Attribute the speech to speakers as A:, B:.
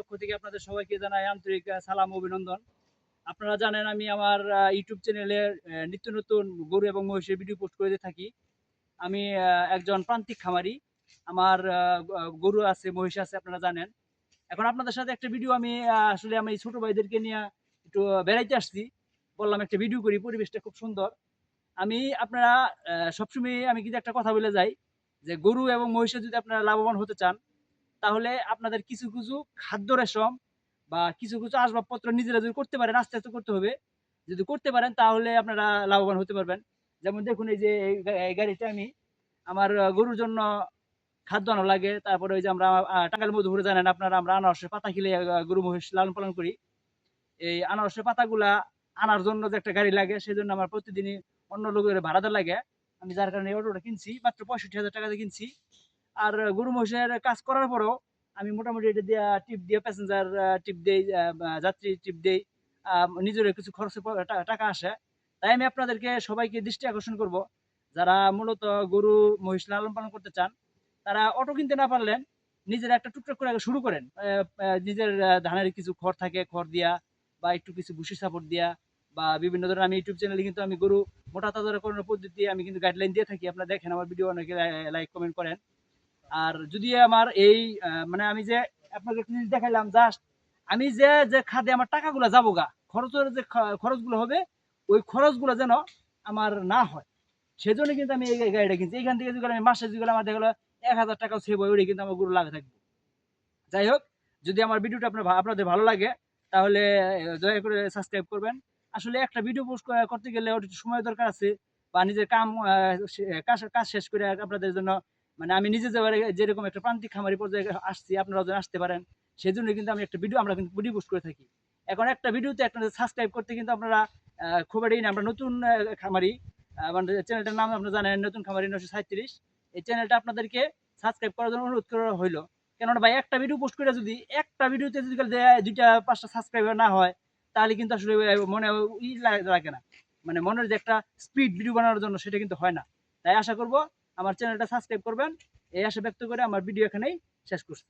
A: পক্ষ থেকে আপনাদের সবাইকে জানাই আন্তরিক সালাম, অভিনন্দন। আপনারা জানেন আমি আমার ইউটিউব চ্যানেলে নিত্য নতুন গরু এবং মহিষের ভিডিও পোস্ট করে থাকি। আমি একজন প্রান্তিক খামারি। আমার গরু আছে, মহিষ আছে, আপনারা জানেন। এখন আপনাদের সাথে একটা ভিডিও আমি আসলে আমি ছোট ভাইদেরকে নিয়ে একটু বেড়াইতে আসছি। বললাম একটা ভিডিও করি, পরিবেশটা খুব সুন্দর। আমি আপনারা সবসময় আমি কিন্তু একটা কথা বলে যাই যে গরু এবং মহিষে যদি আপনারা লাভবান হতে চান তাহলে আপনাদের কিছু কিছু খাদ্য রেশম বা কিছু কিছু আসবাবপত্র নিজেরা যদি করতে পারেন আস্তে আস্তে করতে হবে। যদি করতে পারেন তাহলে আপনারা লাভবান হতে পারবেন। যেমন দেখুন এই যে এই গাড়িতে আমি আমার গরুর জন্য খাদ্য আনা লাগে। তারপরে ওই যে আমরা আহ, টাঙ্গাইল মধুপুরে জানেন আপনারা আমরা আনারসের পাতা খেলে গরু মহিষ লালন পালন করি। এই আনারসের পাতাগুলা আনার জন্য যে একটা গাড়ি লাগে সেই জন্য আমার প্রতিদিনই অন্য লোকের ভাড়া দেওয়া লাগে। আমি যার কারণে অটোটা কিনছি মাত্র পঁয়ষট্টি হাজার টাকা দিয়ে কিনছি। আর গরু মহিষের কাজ করার পরেও আমি মোটামুটি এটা দিয়ে টিপ দিয়ে প্যাসেঞ্জার টিপ দেই যাত্রী টিপ দেই। নিজের কিছু খরচে টাকা আসে। তাই আমি আপনাদেরকে সবাইকে দৃষ্টি আকর্ষণ করব। যারা মূলত গরু মহিষ লালন পালন করতে চান, তারা অটো কিনতে না পারলেন নিজের একটা টুকটাক করে শুরু করেন। নিজের ধানের কিছু খড় থাকে, খড় দিয়া বা একটু কিছু ভুসি সাপোর্ট দিয়া বা বিভিন্ন ধরনের আমি ইউটিউব চ্যানেলে কিন্তু আমি গরু মোটা তাজাকরণের পদ্ধতি আমি কিন্তু গাইডলাইন দিয়ে থাকি। আপনারা দেখেন আমার ভিডিও অনেকে লাইক কমেন্ট করেন। আর যদি আমার এই মানে আমি যে আপনাকে একটা জিনিস দেখাইলাম জাস্ট আমি যে যে খাদে আমার টাকাগুলো যাব গা, খরচের যে খরচগুলো হবে, ওই খরচগুলো যেন আমার না হয়। সেজন্য কিন্তু আমি এই গাড়িটা কিনছি। এখান থেকে যেগুলো আমি মাসে যেগুলো আমার দেখল এক হাজার টাকাও সেভ হয় ওইটা কিন্তু আমার গরু লাগা থাকবে। যাই হোক, যদি আমার ভিডিওটা আপনার আপনাদের ভালো লাগে, তাহলে দয়া করে সাবস্ক্রাইব করবেন। আসলে একটা ভিডিও পোস্ট করতে গেলে একটু সময় দরকার আছে, বা নিজের কাম কাজ শেষ করে আপনাদের জন্য মানে আমি নিজে যেবারে যেরকম একটা প্রান্তিক খামারি পর্যায়ে আসছি আপনারা যেন আসতে পারেন। সেই জন্য কিন্তু আমি একটা ভিডিও আমরা কিন্তু ভিডিও পোস্ট করে থাকি। এখন একটা ভিডিওতে আপনাদের সাবস্ক্রাইব করতে কিন্তু আপনারা খুব একটা আমরা নতুন খামারি আমাদের চ্যানেলটার নাম আপনারা জানেন, নতুন খামারি নশো সাঁত্রিশ এই চ্যানেলটা আপনাদেরকে সাবস্ক্রাইব করার জন্য অনুরোধ করা হইল। কেননা ভাই, একটা ভিডিও পোস্ট করে যদি একটা ভিডিওতে যদি দুইটা, পাঁচটা সাবস্ক্রাইবার না হয়, তাহলে কিন্তু আসলে মনে ই লাগে না। মানে মনের যে একটা স্পিড ভিডিও বানানোর জন্য সেটা কিন্তু হয় না। তাই আশা করব আমার চ্যানেলটা সাবস্ক্রাইব করবেন। এই আশা ব্যক্ত করে আমার ভিডিও এখানেই শেষ করছি।